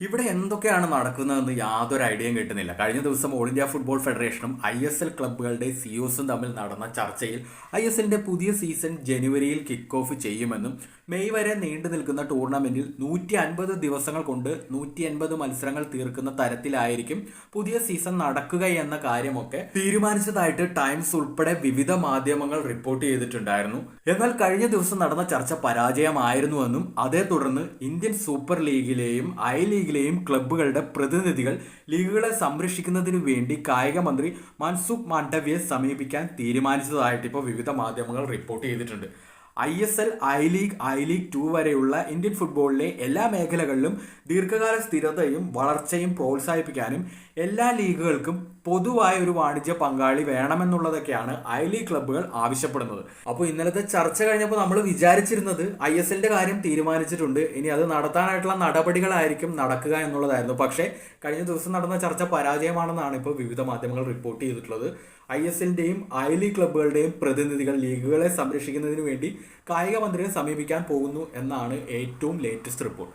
ഇവിടെ എന്തൊക്കെയാണ് നടക്കുന്നതെന്ന് യാതൊരു ഐഡിയയും കിട്ടുന്നില്ല. കഴിഞ്ഞ ദിവസം ഓൾ ഇന്ത്യ ഫുട്ബോൾ ഫെഡറേഷനും ഐ എസ് എൽ ക്ലബ്ബുകളുടെ സിഒസും തമ്മിൽ നടന്ന ചർച്ചയിൽ ഐ എസ് എല്ലിന്റെ പുതിയ സീസൺ ജനുവരിയിൽ കിക്ക് ഓഫ് ചെയ്യുമെന്നും മെയ് വരെ നീണ്ടു നിൽക്കുന്ന ടൂർണമെന്റിൽ നൂറ്റി അൻപത് ദിവസങ്ങൾ കൊണ്ട് നൂറ്റി അൻപത് മത്സരങ്ങൾ തീർക്കുന്ന തരത്തിലായിരിക്കും പുതിയ സീസൺ നടക്കുക എന്ന കാര്യമൊക്കെ തീരുമാനിച്ചതായിട്ട് ടൈംസ് ഉൾപ്പെടെ വിവിധ മാധ്യമങ്ങൾ റിപ്പോർട്ട് ചെയ്തിട്ടുണ്ടായിരുന്നു. എന്നാൽ കഴിഞ്ഞ ദിവസം നടന്ന ചർച്ച പരാജയമായിരുന്നുവെന്നും അതേ തുടർന്ന് ഇന്ത്യൻ സൂപ്പർ ലീഗിലെയും ഐ ലീഗിലെയും ക്ലബ്ബുകളുടെ പ്രതിനിധികൾ ലീഗുകളെ സംരക്ഷിക്കുന്നതിനു വേണ്ടി കായിക മന്ത്രി മൻസുഖ് മാണ്ഡവ്യെ സമീപിക്കാൻ തീരുമാനിച്ചതായിട്ട് ഇപ്പോൾ വിവിധ മാധ്യമങ്ങൾ റിപ്പോർട്ട് ചെയ്തിട്ടുണ്ട്. I S L I league I league two വരെയുള്ള ഇന്ത്യൻ ഫുട്ബോളിലെ എല്ലാ മേഖലകളിലും ദീർഘകാല സ്ഥിരതയും വളർച്ചയും പ്രോത്സാഹിപ്പിക്കാനും എല്ലാ ലീഗുകൾക്കും പൊതുവായ ഒരു വാണിജ്യ പങ്കാളി വേണമെന്നുള്ളതൊക്കെയാണ് ഐ ലീഗ് ക്ലബ്ബുകൾ ആവശ്യപ്പെടുന്നത്. അപ്പോൾ ഇന്നലത്തെ ചർച്ച കഴിഞ്ഞപ്പോൾ നമ്മൾ വിചാരിച്ചിരുന്നത് ഐ എസ് എല്ലിന്റെ കാര്യം തീരുമാനിച്ചിട്ടുണ്ട്. ഇനി അത് നടത്താനായിട്ടുള്ള നടപടികളായിരിക്കും നടക്കുക എന്നുള്ളതായിരുന്നു. പക്ഷേ കഴിഞ്ഞ ദിവസം നടന്ന ചർച്ച പരാജയമാണെന്നാണ് ഇപ്പോൾ വിവിധ മാധ്യമങ്ങൾ റിപ്പോർട്ട് ചെയ്തിട്ടുള്ളത്. ഐ എസ് എല്ലിന്റെയും ഐ ലീഗ് ക്ലബ്ബുകളുടെയും പ്രതിനിധികൾ ലീഗുകളെ സംരക്ഷിക്കുന്നതിന് വേണ്ടി കായിക മന്ത്രിയെ സമീപിക്കാൻ പോകുന്നു എന്നാണ് ഏറ്റവും ലേറ്റസ്റ്റ് റിപ്പോർട്ട്